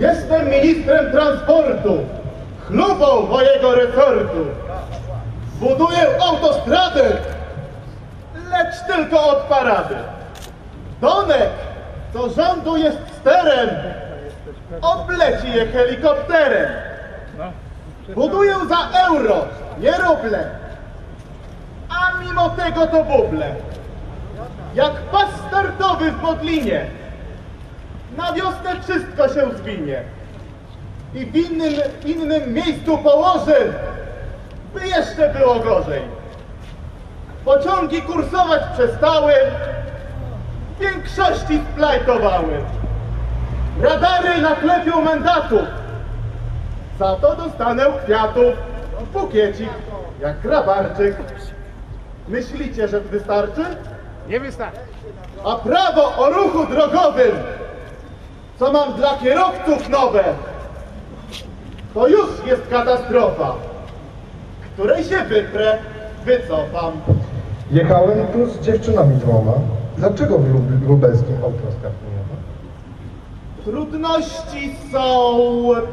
Jestem ministrem transportu, chlubą mojego resortu. Buduję autostradę, lecz tylko od parady. Donek, co rządu jest sterem, obleci je helikopterem. Buduję za euro, nie ruble. A mimo tego to buble. Jak pas startowy w Modlinie. Na wiosnę wszystko się zwinie. I w innym, innym miejscu położę, by jeszcze było gorzej. Pociągi kursować przestały, w większości splajtowały. Radary naklepią mandatów, za to dostanę kwiatów, bukiecik, jak grabarczyk. Myślicie, że wystarczy? Nie wystarczy. A prawo o ruchu drogowym, co mam dla kierowców nowe, to już jest katastrofa, której się wyprę, wycofam. Jechałem tu z dziewczynami dwoma. Dlaczego w Lub- lubelskim autostrad nie ma? Trudności są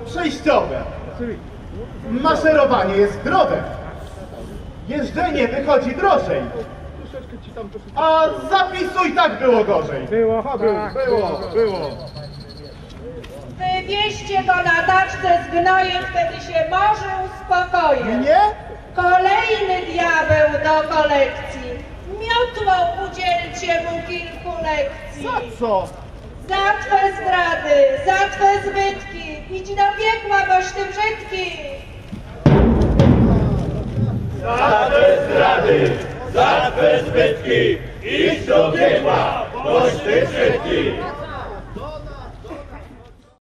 przejściowe. Maszerowanie jest zdrowe. Jeżdżenie wychodzi drożej. A zapisu i tak było gorzej. Było, tak, Było, było. Wywieźcie go na taczce z gnojem, wtedy się może uspokoi. Nie? Kolejny diabeł do kolekcji. Miotłą udzielcie mu kilku lekcji. Za co? Za twe zdrady, za twe zbytki. Idź do piekła, boś ty brzydki. Za te zdrady, za te zbytki, idź do piekła, boś ty brzydki.